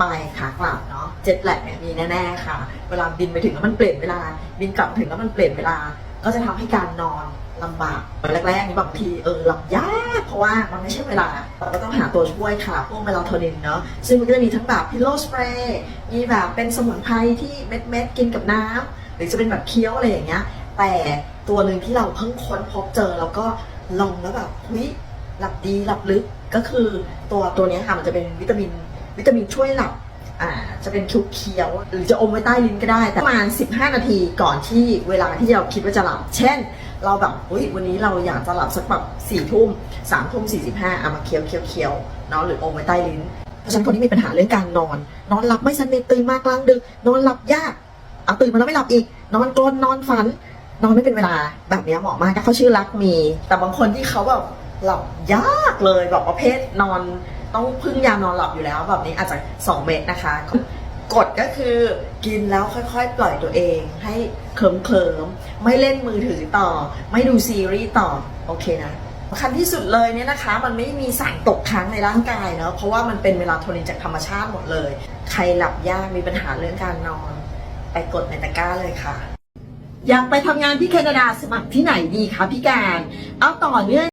ไปขากลับเนาะเจ็ตแลกเนี่ยมีแน่ๆค่ะ เวลาบินไปถึงแล้วมันเปลี่ยนเวลา บินกลับถึงแล้วมันเปลี่ยนเวลา ก็จะทำให้การนอนลำบากแรกๆนี่บางทีเออหลับยากเพราะว่ามันไม่ใช่เวลาเราก็ต้องหาตัวช่วยค่ะ พวกเมลาโทนินเนาะซึ่งมันก็จะมีทั้งแบบพิลโลสเปรย์มีแบบเป็นสมุนไพรที่เม็ดๆกินกับน้ำหรือจะเป็นแบบเคี้ยวอะไรอย่างเงี้ยแต่ตัวหนึ่งที่เราเพิ่งค้นพบเจอแล้วก็ลองแล้วแบบหุยหลับดีหลับลึกก็คือตัวตัวนี้ค่ะมันจะเป็นวิตามิน วิตามินช่วยหลับอ่าจะเป็นคิวเคี้ยวหรือจะอมไว้ใต้ลิ้นก็ได้ แต่ประมาณ 15 นาทีก่อนที่เวลาที่เราคิดว่าจะหลับ เช่น เราแบบอุ้ยวันนี้เราอยากจะหลับสักแบบสี่ทุ่มสามทุ่มสี่สิบห้าเอามาเคี้ยวเคี้ยวเคี้ยวเนาะหรืออมไว้ใต้ลิ้น เพราะฉะนั้นคนที่มีปัญหาเรื่องการนอน นอนหลับไม่สนิทตื่นมากลางดึกนอนหลับยากเอาตื่นมาแล้วไม่หลับอีก นอนกรนนอนฝัน นอนไม่เป็นเวลาแบบนี้เหมาะมากเขาชื่อรักมี แต่บางคนที่เขาแบบหลับยากเลยแบบประเภทนอน ต้องพึ่งยานอนหลับอยู่แล้วแบบนี้อาจจะ 2 เม็ดนะคะกฎก็คือกินแล้วค่อยๆ ปล่อยตัวเอง ให้เคลิ้มเคลิมๆไม่เล่นมือถือต่อ ไม่ดูซีรีส์ต่อ โอเคนะสำคัญที่สุดเลยเนี่ยนะคะ มันไม่มีสารตกค้างในร่างกายเนาะเพราะว่ามันเป็นเวลาโทนินจากธรรมชาติหมดเลย ใครหลับยากมีปัญหาเรื่องการนอน ไปกดในตะกร้าเลยค่ะ อยากไปทำงานที่แคนาดาสมัครที่ไหนดีคะพี่การ เอาต่อเนื่อง